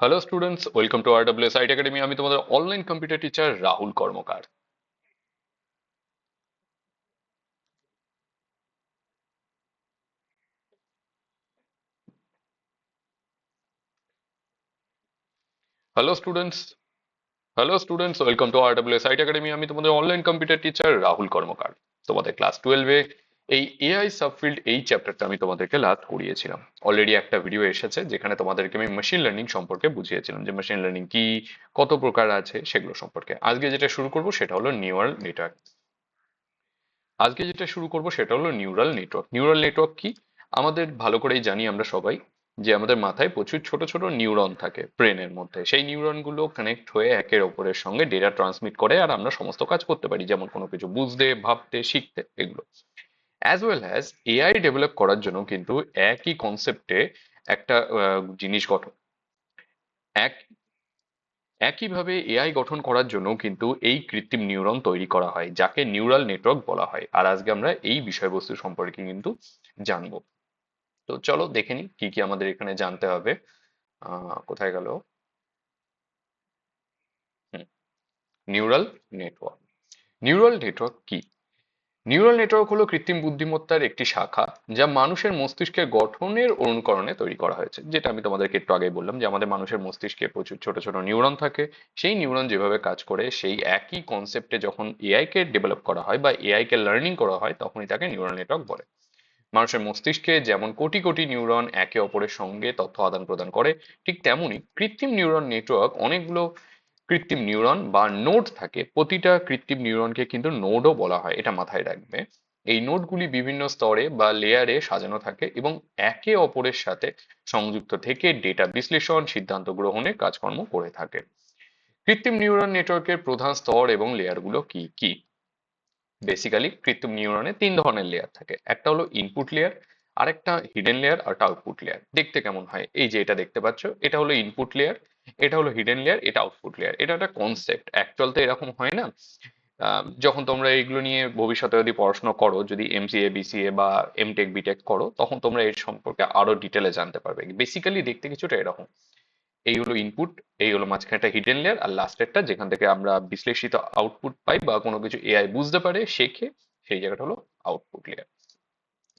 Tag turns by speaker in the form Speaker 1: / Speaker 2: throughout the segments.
Speaker 1: hello students welcome to R W site academy আমি তোমাদের online computer teacher Rahul Karmakar hello students hello students welcome to R W site academy আমি তোমাদের online computer teacher Rahul Karmakar তোমাদের class টুয়েলভে এই AI subfield এই চ্যাপ্টারটা আমি তোমাদেরকে লাস্ট করিয়েছিলাম। অলরেডি একটা ভিডিও এসেছে যেখানে তোমাদেরকে আমি মেশিন লার্নিং সম্পর্কে বুঝিয়েছিলাম যে মেশিন লার্নিং কি, কত প্রকার আছে সেগুলো সম্পর্কে। আজকে যেটা শুরু করব সেটা হলো নিউরাল নেটওয়ার্ক আজকে যেটা শুরু করব সেটা হলো নিউরাল নেটওয়ার্ক নিউরাল নেটওয়ার্ক কি? আমাদের ভালো করেই জানি আমরা সবাই যে আমাদের মাথায় প্রচুর ছোট ছোট নিউরন থাকে ব্রেনের মধ্যে। সেই নিউরনগুলো কানেক্ট হয়ে একের ওপরের সঙ্গে ডেটা ট্রান্সমিট করে আর আমরা সমস্ত কাজ করতে পারি, যেমন কোনো কিছু বুঝতে, ভাবতে, শিখতে, এগুলো। As well as AI develop করার জন্য কিন্তু একই কনসেপ্টে একটা জিনিস গঠন। এক, একইভাবে এআই গঠন করার জন্য কিন্তু এই কৃত্রিম নিউরন তৈরি করা হয়, যাকে নিউরাল নেটওয়ার্ক বলা হয়। আর আজকে আমরা এই বিষয়বস্তু সম্পর্কে কিন্তু জানব। তো চলো দেখে নিই কি কি আমাদের এখানে জানতে হবে। কোথায় গেল? নিউরাল নেটওয়ার্ক নিউরাল নেটওয়ার্ক কি? নিউরাল নেটওয়ার্ক হলো কৃত্রিম বুদ্ধিমত্তার একটি শাখা যা মানুষের মস্তিষ্কের গঠনের অনুকরণে তৈরি করা হয়েছে। যেটা আমি তোমাদেরকে একটু আগে বললাম যে আমাদের মানুষের মস্তিষ্কে প্রচুর ছোট ছোট নিউরন থাকে। সেই নিউরন যেভাবে কাজ করে, সেই একই কনসেপ্টে যখন এআই কে ডেভেলপ করা হয় বা এআই কে লার্নিং করা হয়, তখনই তাকে নিউরাল নেটওয়ার্ক বলে। মানুষের মস্তিষ্কে যেমন কোটি কোটি নিউরন একে অপরের সঙ্গে তথ্য আদান প্রদান করে, ঠিক তেমনই কৃত্রিম নিউরন নেটওয়ার্ক অনেকগুলো কৃত্রিম নিউরন বা নোড থাকে, প্রতিটা কৃত্রিম নিউরনকে কিন্তু নোডও বলা হয়, এটা মাথায় রাখবে। এই নোডগুলি বিভিন্ন স্তরে বা লেয়ারে সাজানো থাকে এবং একে অপরের সাথে সংযুক্ত থেকে ডেটা বিশ্লেষণ, সিদ্ধান্ত গ্রহণে কাজকর্ম করে থাকে। কৃত্রিম নিউরন নেটওয়ার্কের প্রধান স্তর এবং লেয়ারগুলো কি? কি? বেসিক্যালি কৃত্রিম নিউরনে তিন ধরনের লেয়ার থাকে। একটা হলো ইনপুট লেয়ার আরেকটা হিডেন লেয়ার আর আউটপুট লেয়ার দেখতে কেমন হয়? এই যে এটা দেখতে পাচ্ছ, এটা হলো ইনপুট লেয়ার এটা হলো হিডেন লেয়ার এটা আউটপুট লেয়ার এটা একটা কনসেপ্ট অ্যাকচুয়াল তো এরকম হয় না। যখন তোমরা এইগুলো নিয়ে ভবিষ্যতে যদি পড়াশোনা করো, যদি এমসিএ বিসিএ বা এমটেক বিটেক করো, তখন তোমরা এর সম্পর্কে আরও ডিটেলে জানতে পারবে। বেসিক্যালি দেখতে কিছুটা এরকম। এই হলো ইনপুট এই হলো মাঝখানে একটা হিডেন লেয়ার আর লাস্টেরটা যেখান থেকে আমরা বিশ্লেষিত আউটপুট পাই বা কোনো কিছু এআই বুঝতে পারে, শেখে, সেই জায়গাটা হলো আউটপুট লেয়ার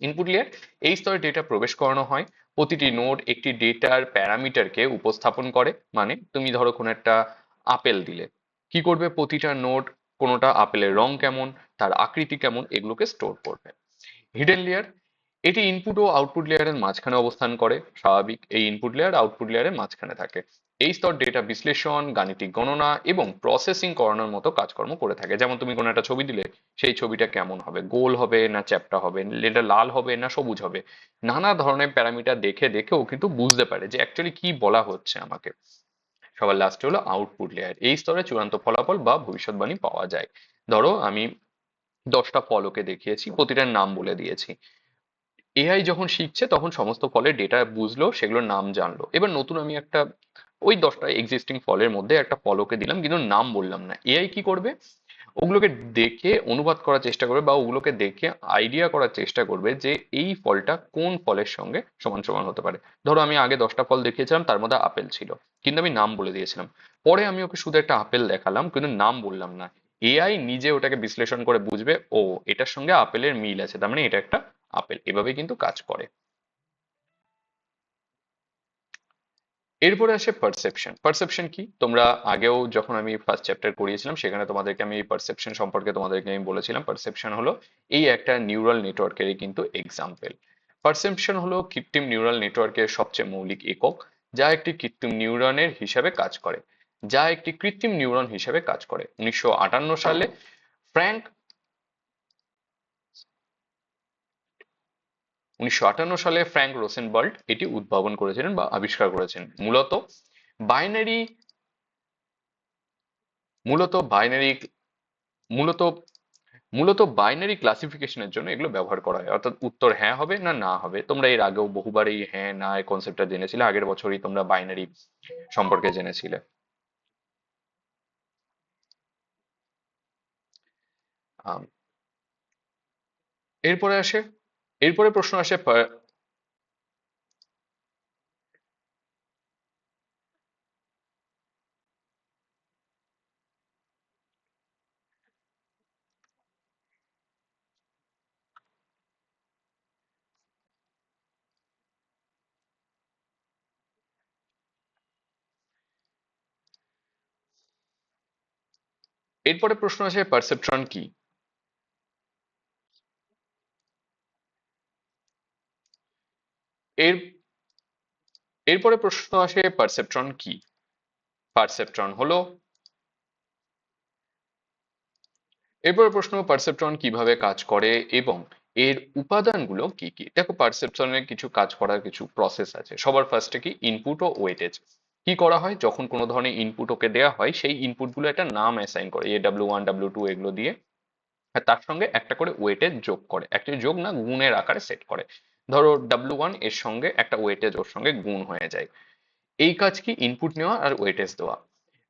Speaker 1: ইনপুট লেয়ার এই স্তরে ডেটা প্রবেশ করানো হয়। প্রতিটি নোড একটি ডেটার প্যারামিটারকে উপস্থাপন করে। মানে তুমি ধরো কোনো একটা আপেল দিলে। কি করবে? প্রতিটা নোড কোনোটা আপেলের রং কেমন? তার আকৃতি কেমন? এগুলোকে স্টোর করবে। হিডেন লেয়ার, এটি ইনপুট ও আউটপুট লেয়ারের মাঝখানে অবস্থান করে। স্বাভাবিক, এই ইনপুট লেয়ার আউটপুট লেয়ারের মাঝখানে থাকে। এই স্তর ডেটা বিশ্লেষণ, গাণিতিক গণনা এবং প্রসেসিং করানোর মতো কাজকর্ম করে থাকে। যেমন তুমি কোনো একটা ছবি দিলে সেই ছবিটা কেমন হবে? গোল হবে না চ্যাপ্টা হবে? এটা লাল হবে না সবুজ হবে? নানা ধরনের প্যারামিটার দেখে দেখেও কিন্তু বুঝতে পারে যে অ্যাকচুয়ালি কি বলা হচ্ছে আমাকে। সবার লাস্টে হলো আউটপুট লেয়ার এই স্তরে চূড়ান্ত ফলাফল বা ভবিষ্যৎবাণী পাওয়া যায়। ধরো আমি দশটা ফল ওকে দেখিয়েছি, প্রতিটার নাম বলে দিয়েছি। এআই যখন শিখছে তখন সমস্ত ফলের ডেটা বুঝলো, সেগুলোর নাম জানলো। এবার নতুন আমি একটা ওই দশটা এক্সিস্টিং ফলের মধ্যে একটা ফল ওকে দিলাম, কিন্তু নাম বললাম না। এআই কি করবে? ওগুলোকে দেখে অনুবাদ করার চেষ্টা করবে বা ওগুলোকে দেখে আইডিয়া করার চেষ্টা করবে যে এই ফলটা কোন ফলের সঙ্গে সমান সমান হতে পারে। ধরো আমি আগে দশটা ফল দেখিয়েছিলাম, তার মধ্যে আপেল ছিল, কিন্তু আমি নাম বলে দিয়েছিলাম। পরে আমি ওকে শুধু একটা আপেল দেখালাম, কিন্তু নাম বললাম না। এআই নিজে ওটাকে বিশ্লেষণ করে বুঝবে, ও এটার সঙ্গে আপেলের মিল আছে, তার মানে এটা একটা আপেল। এভাবে কিন্তু কাজ করে। এরপরে আসে পারসেপশন পারসেপশন কি? তোমরা আগেও যখন আমি ফার্স্ট চ্যাপ্টার করিয়েছিলাম, সেখানে তোমাদেরকে আমি পারসেপশন সম্পর্কে তোমাদেরকে আমি বলেছিলাম। পারসেপশন হলো এই একটা নিউরাল নেটওয়ার্কেরই কিন্তু এক্সাম্পল পারসেপশন হলো কৃত্রিম নিউরাল নেটওয়ার্কের সবচেয়ে মৌলিক একক, যা একটি কৃত্রিম নিউরনের হিসাবে কাজ করে। যা একটি কৃত্রিম নিউরন হিসাবে কাজ করে। উনিশশো আটান্ন সালে ফ্র্যাঙ্ক উনিশশো আটান্ন সালে ফ্র্যাঙ্ক রোসেনবার্ট এটি উদ্ভাবন করেছিলেন বা আবিষ্কার করেছেন। মূলত বাইনারি মূলত বাইনারি, মূলত মূলত বাইনারি ক্লাসিফিকেশনের জন্য এগুলো ব্যবহার করা হয়। অর্থাৎ উত্তর হ্যাঁ হবে না না হবে। তোমরা এর আগেও বহুবার এই হ্যাঁ না এই কনসেপ্টটা জেনেছিলে, আগের বছরই তোমরা বাইনারি সম্পর্কে জেনেছিলে। এরপরে আসে এরপরে প্রশ্ন আসে এরপরে প্রশ্ন আসে পারসেপ্ট্রন কি? এর, এরপরে প্রশ্ন আসে পারসেপট্রন কি? পারসেপট্রন হলো, এরপরে প্রশ্ন পারসেপট্রন কীভাবে কাজ করে এবং এর উপাদানগুলো কি কি? দেখো পারসেপশনের কিছু কাজ করার কিছু প্রসেস আছে। সবার ফার্স্টে কি? ইনপুট ও ওয়েটেজ কি করা হয়? যখন কোনো ধরনের ইনপুট ওকে দেওয়া হয়, সেই ইনপুটগুলো একটা নাম অ্যাসাইন করে এ ডাব্লিউ ওয়ান ডাব্লিউ টু এগুলো দিয়ে। আর তার সঙ্গে একটা করে ওয়েটেজ যোগ করে, একটা যোগ না গুণের আকারে সেট করে। ধরো ডাব্লিউ ওয়ানের সঙ্গে একটা ওয়েটেজ ওর সঙ্গে গুণ হয়ে যায়। এই কাজ কি ইনপুট নেওয়া আর ওয়েটেজ দেওয়া।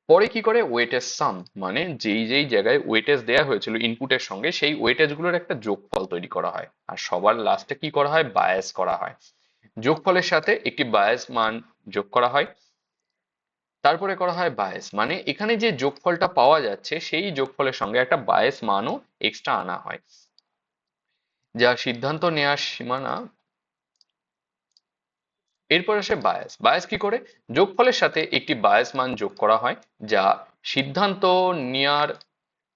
Speaker 1: পরে কি করে? ওয়েটেজ সাম মানে যেই যেই জায়গায় ওয়েটেজ দেওয়া হয়েছিল ইনপুটের সঙ্গে, সেই ওয়েটেজগুলোর একটা যোগফল তৈরি করা হয়। আর সবার লাস্টে কি করা হয়? বায়াস করা হয়। যোগফলের সাথে একটি বায়াস মান যোগ করা হয়। তারপরে করা হয় বায়াস মানে এখানে যে যোগফলটা পাওয়া যাচ্ছে, সেই যোগফলের সঙ্গে একটা বায়াস মানও এক্সট্রা আনা হয়। যা সিদ্ধান্ত নেওয়ার সীমানা এরপর আসে বায়াস বায়াস কি করে? যোগফলের সাথে একটি বায়াস মান যোগ করা হয়, যা সিদ্ধান্ত নেওয়ার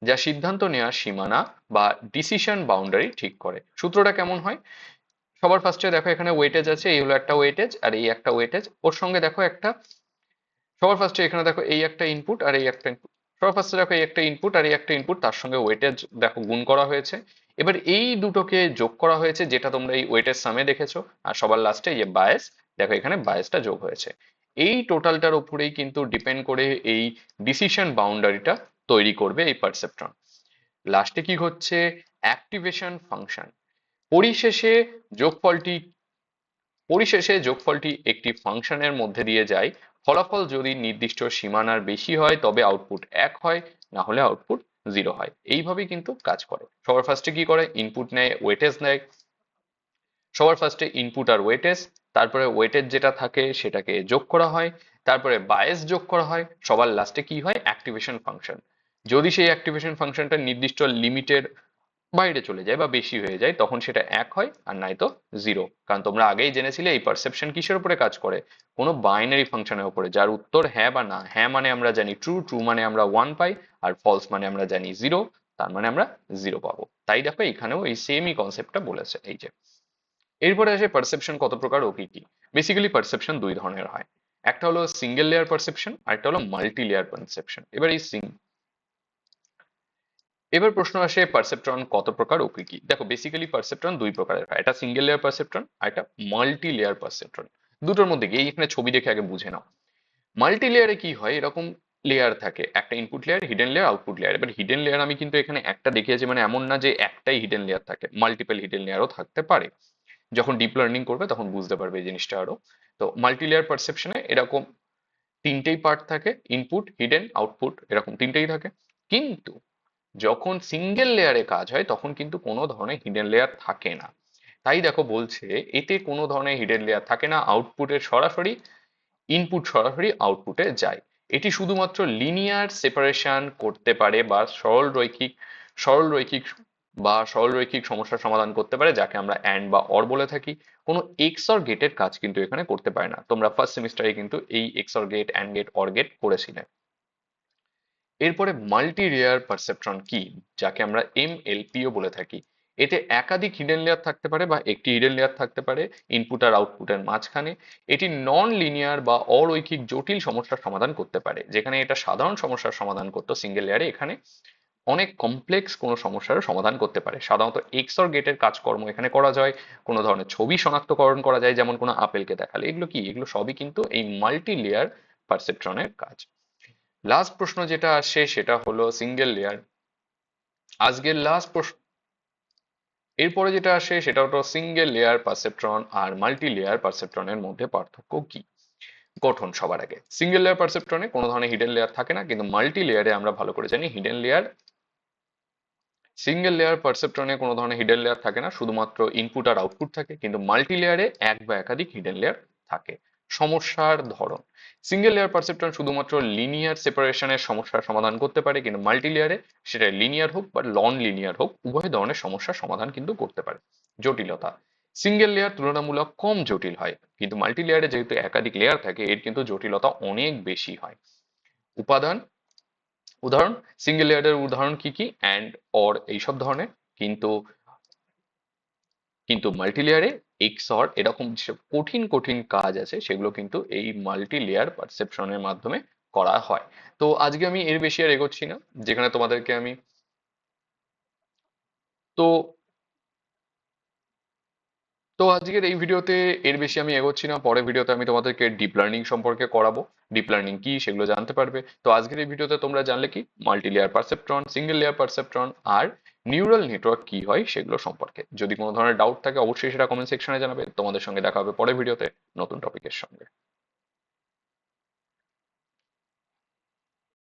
Speaker 1: যা সিদ্ধান্ত নেওয়ার সীমানা বা ডিসিশন বাউন্ডারি ঠিক করে। সূত্রটা কেমন হয়? সবার ফার্স্টে দেখো এখানে ওয়েটেজ আছে, এই হলো একটা ওয়েটেজ আর এই একটা ওয়েটেজ ওর সঙ্গে দেখো একটা, সবার ফার্স্টে এখানে দেখো এই একটা ইনপুট আর এই একটা ইনপুট সবার ফার্স্টে দেখো এই একটা ইনপুট আর এই একটা ইনপুট তার সঙ্গে ওয়েটেজ দেখো গুণ করা হয়েছে। এবার এই দুটোকে যোগ করা হয়েছে, যেটা তোমরা এই ওয়েটেজ সামে দেখেছ। আর সবার লাস্টে যে বায়াস দেখো, এখানে বায়াসটা যোগ হয়েছে। এই টোটালটার উপরেই কিন্তু ডিপেন্ড করে এই ডিসিশন বাউন্ডারিটা তৈরি করবে এই পারসেপট্রন লাস্টে কি হচ্ছে অ্যাক্টিভেশন ফাংশন পরিশেষে যোগফলটি পরিশেষে যোগফলটি একটি ফাংশনের মধ্যে দিয়ে যায়। ফলাফল যদি নির্দিষ্ট সীমানার বেশি হয়, তবে আউটপুট এক হয়, না হলে আউটপুট জিরো হয়। এইভাবেই কিন্তু কাজ করে। সবার ফার্স্টে কি করে? ইনপুট নেয় ওয়েটেজ নেয়। সবার ফার্স্টে ইনপুট আর ওয়েটেজ তারপরে ওয়েটের যেটা থাকে সেটাকে যোগ করা হয়, তারপরে বায়াস যোগ করা হয়, সবার লাস্টে কি হয়? অ্যাক্টিভেশন ফাংশন যদি সেই অ্যাক্টিভেশন ফাংশনটা নির্দিষ্ট লিমিটের বাইরে চলে যায় বা বেশি হয়ে যায়, তখন সেটা এক হয় আর নাই তো জিরো কারণ তোমরা আগেই জেনেছিলে এই পারসেপশন কিসের উপরে কাজ করে? কোনো বাইনারি ফাংশনের উপরে, যার উত্তর হ্যাঁ বা না। হ্যাঁ মানে আমরা জানি ট্রু ট্রু মানে আমরা ওয়ান পাই আর ফলস মানে আমরা জানি জিরো তার মানে আমরা জিরো পাবো। তাই দেখো এখানেও এই সেমই কনসেপ্টটা বলেছে, এই যে। এরপরে আসে পারসেপশন কত প্রকার ও কি কি বেসিক্যালি পারসেপশন দুই ধরনের হয়। একটা হলো সিঙ্গেল লেয়ার পারসেপশন আর একটা হলো মাল্টি লেয়ার পারসেপশন এবার এই সিং এবার প্রশ্ন আসে পারসেপট্রন কত প্রকার ও কি কি দেখো বেসিক্যালি পারসেপট্রন দুই প্রকারের হয়। একটা সিঙ্গেল লেয়ার পারসেপট্রন আর একটা মাল্টি লেয়ার পারসেপট্রন দুটোর মধ্যে গিয়ে এখানে ছবি দেখে আগে বুঝে নাও। মাল্টি লেয়ারে কি হয়? এরকম লেয়ার থাকে। একটা input layer hidden layer output layer এবার হিডেন লেয়ার আমি কিন্তু এখানে একটা দেখিয়েছি মানে এমন না যে একটাই হিডেন লেয়ার থাকে। মাল্টিপল হিডেন লেয়ারও থাকতে পারে। যখন ডিপ লার্নিং করবে তখন বুঝতে পারবে এই জিনিসটা আরও। তো মাল্টি লেয়ার পারসেপশনে এরকম তিনটেই পার্ট থাকে ইনপুট হিডেন আউটপুট এরকম তিনটেই থাকে। কিন্তু যখন সিঙ্গেল লেয়ারে কাজ হয় তখন কিন্তু কোনো ধরনের হিডেন লেয়ার থাকে না। তাই দেখো বলছে, এতে কোনো ধরনের হিডেন লেয়ার থাকে না আউটপুটের সরাসরি ইনপুট সরাসরি আউটপুটে যায়। এটি শুধুমাত্র লিনিয়ার সেপারেশন করতে পারে বা সরল রৈখিক সরল রৈখিক বা সরলরৈখিক সমস্যার সমাধান করতে পারে, যাকে আমরা অ্যান্ড বা অর বলে থাকি। কোনো এক্সর গেটের কাজ কিন্তু এখানে করতে পারে না। তোমরা ফার্স্ট সেমিস্টারে কিন্তু এই XOR gate and gate or gate করেছিলে। এরপরে মাল্টি লেয়ার পারসেপট্রন কি, যাকে আমরা এমএলপিও বলে থাকি। এতে একাধিক হিডেন লেয়ার থাকতে পারে বা একটি হিডেন লেয়ার থাকতে পারে ইনপুট আর আউটপুটের মাঝখানে। এটি নন লিনিয়ার বা অরৈখিক জটিল সমস্যার সমাধান করতে পারে, যেখানে এটা সাধারণ সমস্যার সমাধান করতো সিঙ্গেল লেয়ারে এখানে। অনেক কমপ্লেক্স কোনো সমস্যার সমাধান করতে পারে। সাধারণত এক্সর গেটের কাজকর্ম এখানে করা যায়, কোনো ধরনের ছবি শনাক্তকরণ করা যায়, যেমন কোনো আপেলকে দেখালে। এগুলো কি? এগুলো সবই কিন্তু এই মাল্টি লেয়ার পারসেপট্রনের কাজ। লাস্ট প্রশ্ন যেটা আসে সেটা হলো সিঙ্গেল লেয়ার আজকের লাস্ট প্রশ্ন, এরপরে যেটা আসে সেটা হলো সিঙ্গেল লেয়ার পারসেপট্রন আর মাল্টি লেয়ার পারসেপট্রনের মধ্যে পার্থক্য কি? গঠন সবার আগে। সিঙ্গেল লেয়ার পারসেপট্রনে কোনো ধরনের হিডেন লেয়ার থাকে না, কিন্তু মাল্টি লেয়ারে আমরা ভালো করে জানি হিডেন লেয়ার সিঙ্গেল লেয়ার পারসেপট্রনে কোনো ধরনের হিডেন লেয়ার থাকে না, শুধুমাত্র ইনপুট আর আউটপুট থাকে, কিন্তু মাল্টি লেয়ারে এক বা একাধিক হিডেন লেয়ার থাকে। সমস্যার ধরন। সিঙ্গেল লেয়ার পারসেপট্রন শুধুমাত্র লিনিয়ার সেপারেশনের সমস্যার সমাধান করতে পারে, কিন্তু মাল্টি লেয়ারে সেটা লিনিয়ার হোক বা নন লিনিয়ার হোক, উভয় ধরনের সমস্যার সমাধান কিন্তু করতে পারে। জটিলতা। সিঙ্গেল লেয়ার তুলনামূলক কম জটিল হয়, কিন্তু মাল্টি লেয়ারে যেহেতু একাধিক লেয়ার থাকে, এর কিন্তু জটিলতা অনেক বেশি হয়। উপাদান উদাহরণ সিঙ্গেল লেয়ারের উদাহরণ কি কি? অ্যান্ড অর এইসব ধরনের। কিন্তু কিন্তু মাল্টি লেয়ারে এক্স অর এরকম যেসব কঠিন কঠিন কাজ আছে, সেগুলো কিন্তু এই মাল্টি লেয়ার পারসেপশনের মাধ্যমে করা হয়। তো আজকে আমি এর বেশি আর এগোচ্ছি না। যেখানে তোমাদেরকে আমি, তো তো আজকের এই ভিডিওতে এর বেশি আমি এগোচ্ছি না। পরের ভিডিওতে আমি তোমাদেরকে ডিপ লার্নিং সম্পর্কে করাবো। ডিপ লার্নিং কি সেগুলো জানতে পারবে। তো আজকের এই ভিডিওতে তোমরা জানলে কি? Multi layer perceptron single layer perceptron আর নিউরাল নেটওয়ার্ক কি হয় সেগুলো সম্পর্কে। যদি কোনো ধরনের ডাউট থাকে, অবশ্যই সেটা কমেন্ট সেকশনে জানাবে। তোমাদের সঙ্গে দেখা হবে পরের ভিডিওতে নতুন টপিকের সঙ্গে।